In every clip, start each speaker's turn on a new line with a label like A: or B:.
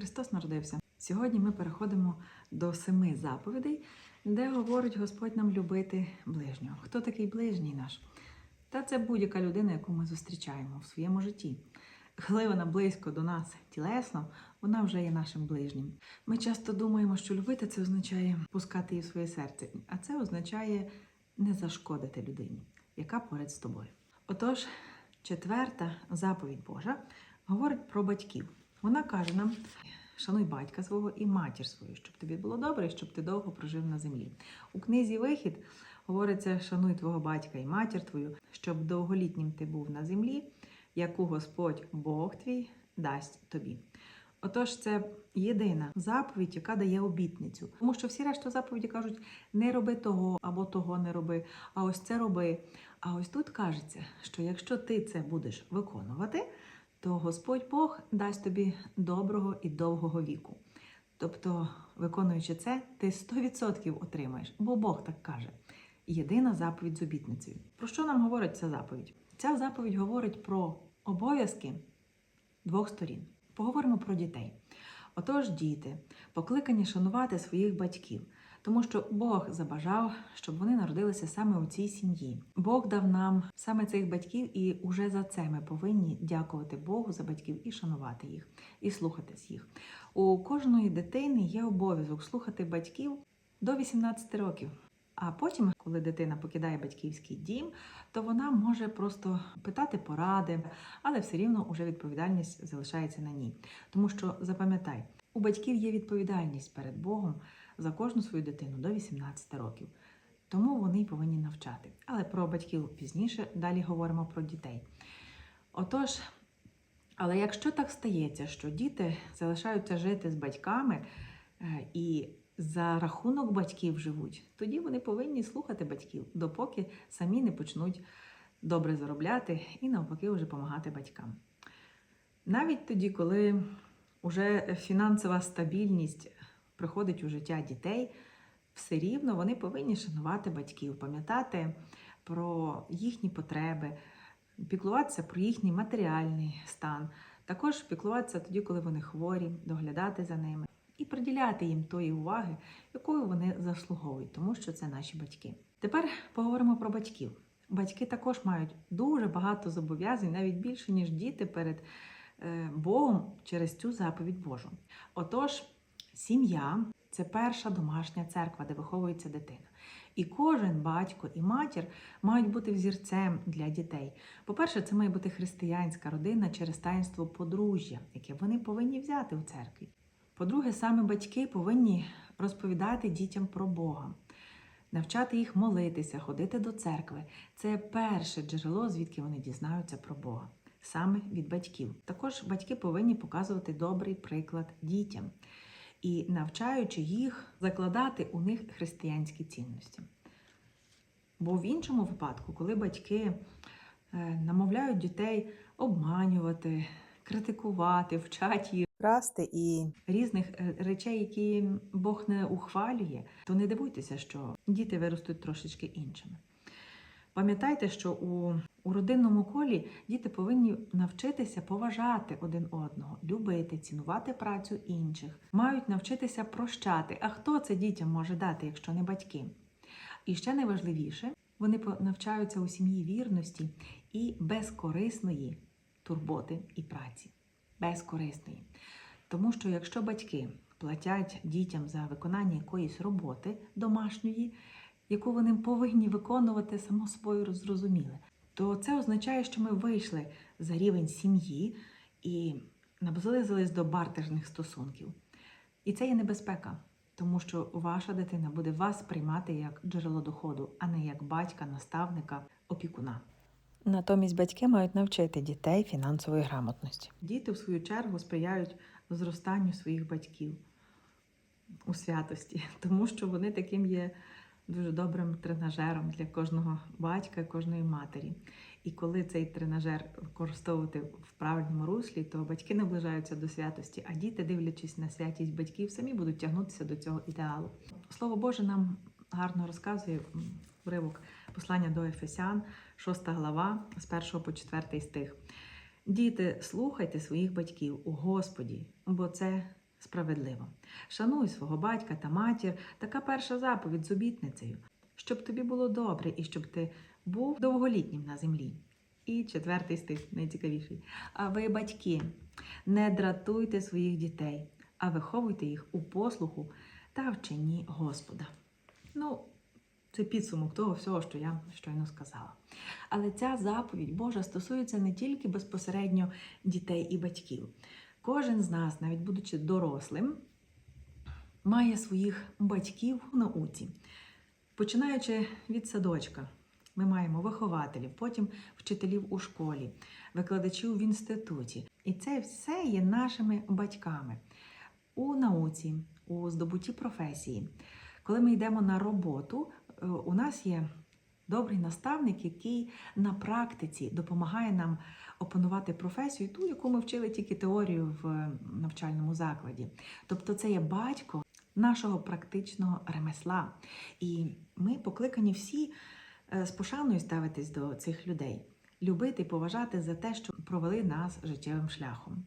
A: Христос народився. Сьогодні ми переходимо до семи заповідей, де говорить Господь нам любити ближнього. Хто такий ближній наш? Та це будь-яка людина, яку ми зустрічаємо в своєму житті. Коли вона близько до нас тілесно, вона вже є нашим ближнім. Ми часто думаємо, що любити це означає пускати її в своє серце, а це означає не зашкодити людині, яка поряд з тобою. Отож, четверта заповідь Божа говорить про батьків. Вона каже нам: шануй батька свого і матір свою, щоб тобі було добре, щоб ти довго прожив на землі. У книзі Вихід говориться: шануй твого батька і матір твою, щоб довголітнім ти був на землі, яку Господь Бог твій дасть тобі. Отож, це єдина заповідь, яка дає обітницю. Тому що всі решта заповіді кажуть: не роби того або того не роби, а ось це роби. А ось тут кажеться, що якщо ти це будеш виконувати, то Господь Бог дасть тобі доброго і довгого віку. Тобто, виконуючи це, ти 100% отримаєш, бо Бог так каже. Єдина заповідь з обітницею. Про що нам говорить ця заповідь? Ця заповідь говорить про обов'язки двох сторін. Поговоримо про дітей. Отож, діти покликані шанувати своїх батьків, тому що Бог забажав, щоб вони народилися саме у цій сім'ї. Бог дав нам саме цих батьків, і уже за це ми повинні дякувати Богу за батьків і шанувати їх, і слухатись їх. У кожної дитини є обов'язок слухати батьків до 18 років. А потім, коли дитина покидає батьківський дім, то вона може просто питати поради, але все рівно вже відповідальність залишається на ній. Тому що запам'ятай, у батьків є відповідальність перед Богом за кожну свою дитину до 18 років. Тому вони й повинні навчати. Але про батьків пізніше далі говоримо про дітей. Отож, але якщо так стається, що діти залишаються жити з батьками е, і за рахунок батьків живуть, тоді вони повинні слухати батьків, допоки самі не почнуть добре заробляти і навпаки вже допомагати батькам. Навіть тоді, коли вже фінансова стабільність приходить у життя дітей, все рівно вони повинні шанувати батьків, пам'ятати про їхні потреби, піклуватися про їхній матеріальний стан, також піклуватися тоді, коли вони хворі, доглядати за ними і приділяти їм тої уваги, якою вони заслуговують, тому що це наші батьки. Тепер поговоримо про батьків. Батьки також мають дуже багато зобов'язань, навіть більше, ніж діти перед е, Богом через цю заповідь Божу. Отож, сім'я це перша домашня церква, де виховується дитина. І кожен батько і матір мають бути взірцем для дітей. По-перше, це має бути християнська родина через таїнство подружжя, яке вони повинні взяти у церкві. По-друге, саме батьки повинні розповідати дітям про Бога, навчати їх молитися, ходити до церкви. Це перше джерело, звідки вони дізнаються про Бога, саме від батьків. Також батьки повинні показувати добрий приклад дітям і навчаючи їх закладати у них християнські цінності. Бо в іншому випадку, коли батьки е, намовляють дітей обманювати, критикувати, вчать їх красти і різних е, речей, які Бог не ухвалює, то не дивуйтеся, що діти виростуть трошечки іншими. Пам'ятайте, що у, у родинному колі діти повинні навчитися поважати один одного, любити, цінувати працю інших, мають навчитися прощати. А хто це дітям може дати, якщо не батьки? І ще найважливіше, вони навчаються у сім'ї вірності і безкорисної турботи і праці. Безкорисної. Тому що якщо батьки платять дітям за виконання якоїсь роботи домашньої, яку вони повинні виконувати само собою зрозуміле, то це означає, що ми вийшли за рівень сім'ї і наблизились до бартерних стосунків. І це є небезпека, тому що ваша дитина буде вас приймати як джерело доходу, а не як батька, наставника, опікуна.
B: Натомість батьки мають навчити дітей фінансової грамотності.
A: Діти, в свою чергу, сприяють зростанню своїх батьків у святості, тому що вони таким є дуже добрим тренажером для кожного батька, кожної матері. І коли цей тренажер використовувати в правильному руслі, то батьки наближаються до святості, а діти, дивлячись на святість батьків, самі будуть тягнутися до цього ідеалу. Слово Боже нам гарно розказує уривок послання до Ефесян, 6 глава, з 1 по 4 стих. Діти, слухайте своїх батьків у Господі, бо це справедливо. Шануй свого батька та матір, така перша заповідь з обітницею, щоб тобі було добре і щоб ти був довголітнім на землі. І четвертий стих, найцікавіший. А ви, батьки, не дратуйте своїх дітей, а виховуйте їх у послуху та вченні Господа. Ну, це підсумок того всього, що я щойно сказала. Але ця заповідь Божа стосується не тільки безпосередньо дітей і батьків. Кожен з нас, навіть будучи дорослим, має своїх батьків в науці. Починаючи від садочка, ми маємо вихователів, потім вчителів у школі, викладачів в інституті. І це все є нашими батьками у науці, у здобутті професії. Коли ми йдемо на роботу, е, у нас є добрий наставник, який на практиці допомагає нам опанувати професію, ту, яку ми вчили тільки теорію в е, навчальному закладі. Тобто, це є батько нашого практичного ремесла. І ми покликані всі е, з пошаною ставитись до цих людей, любити поважати за те, що провели нас життєвим шляхом.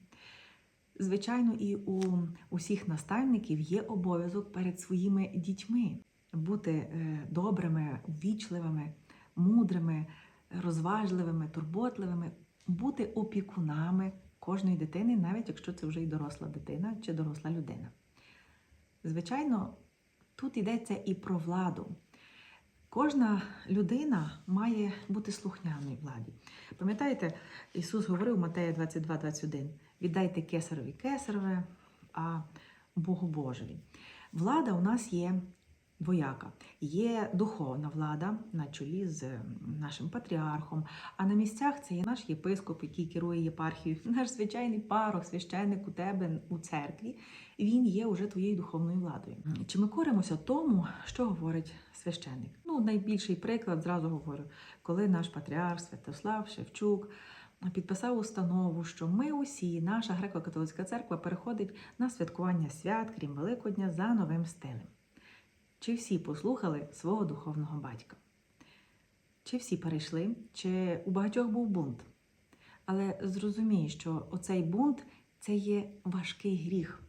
A: Звичайно, і у усіх наставників є обов'язок перед своїми дітьми бути е, добрими, ввічливими, мудрими, розважливими, турботливими, бути опікунами кожної дитини, навіть якщо це вже і доросла дитина чи доросла людина. Звичайно, тут йдеться і про владу. Кожна людина має бути слухняною владі. Пам'ятаєте, Ісус говорив Матея 22-21: віддайте кесарові кесарове, а Богу Божеві. Влада у нас є двояка. Є духовна влада на чолі з нашим патріархом, а на місцях це є наш єпископ, який керує єпархією, наш звичайний парох, священник у тебе у церкві. Він є уже твоєю духовною владою. Чи ми коримося тому, що говорить священник? Ну, найбільший приклад зразу говорю, коли наш патріарх Святослав Шевчук підписав установу, що ми усі, наша греко-католицька церква, переходить на святкування свят, крім Великодня, за новим стилем. Чи всі послухали свого духовного батька? Чи всі перейшли, чи у багатьох був бунт? Але зрозумій, що оцей бунт це є важкий гріх.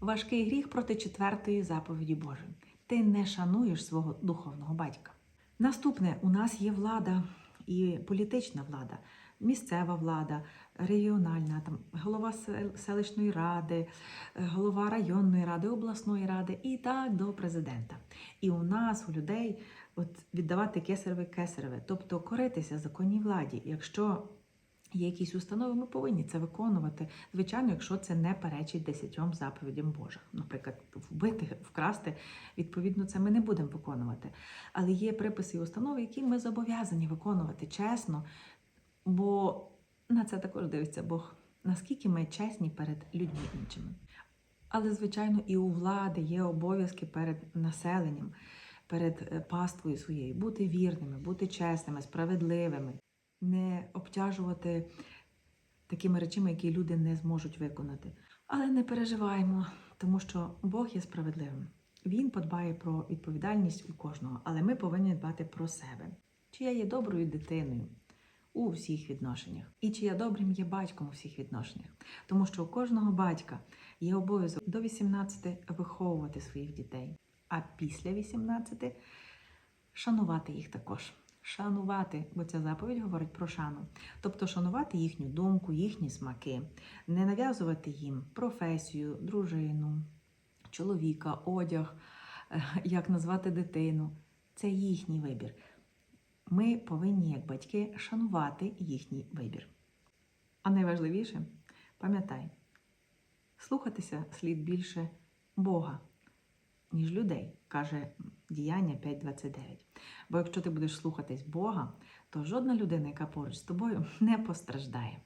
A: Важкий гріх проти четвертої заповіді Божої. Ти не шануєш свого духовного батька. Наступне у нас є влада і політична влада, місцева влада, регіональна, там голова селищної ради, е, голова районної ради, обласної ради і так до президента. І у нас, у людей, от віддавати кесареве кесареве, тобто коритися законній владі. Якщо є якісь установи, ми повинні це виконувати. Звичайно, якщо це не перечить десятьом заповідям Божих. Наприклад, вбити, вкрасти, відповідно, це ми не будемо виконувати. Але є приписи і установи, які ми зобов'язані виконувати чесно, бо на це також дивиться Бог, наскільки ми чесні перед людьми іншими. Але, звичайно, і у влади є обов'язки перед населенням, перед е, паствою своєю, бути вірними, бути чесними, справедливими, не обтяжувати такими речами, які люди не зможуть виконати. Але не переживаємо, тому що Бог є справедливим. Він подбає про відповідальність у кожного, але ми повинні дбати про себе. Чи я є доброю дитиною у всіх відношеннях, і чи я добрим є батьком у всіх відношеннях, тому що у кожного батька є обов'язок до 18 виховувати своїх дітей, а після 18 шанувати їх також. Шанувати, бо ця заповідь говорить про шану. Тобто шанувати їхню думку, їхні смаки, не нав'язувати їм професію, дружину, чоловіка, одяг, як назвати дитину. Це їхній вибір. Ми повинні, як батьки, шанувати їхній вибір. А найважливіше, пам'ятай, слухатися слід більше Бога, ніж людей, каже діяння 5.29. Бо якщо ти будеш слухатись Бога, то жодна людина, яка поруч з тобою, не постраждає.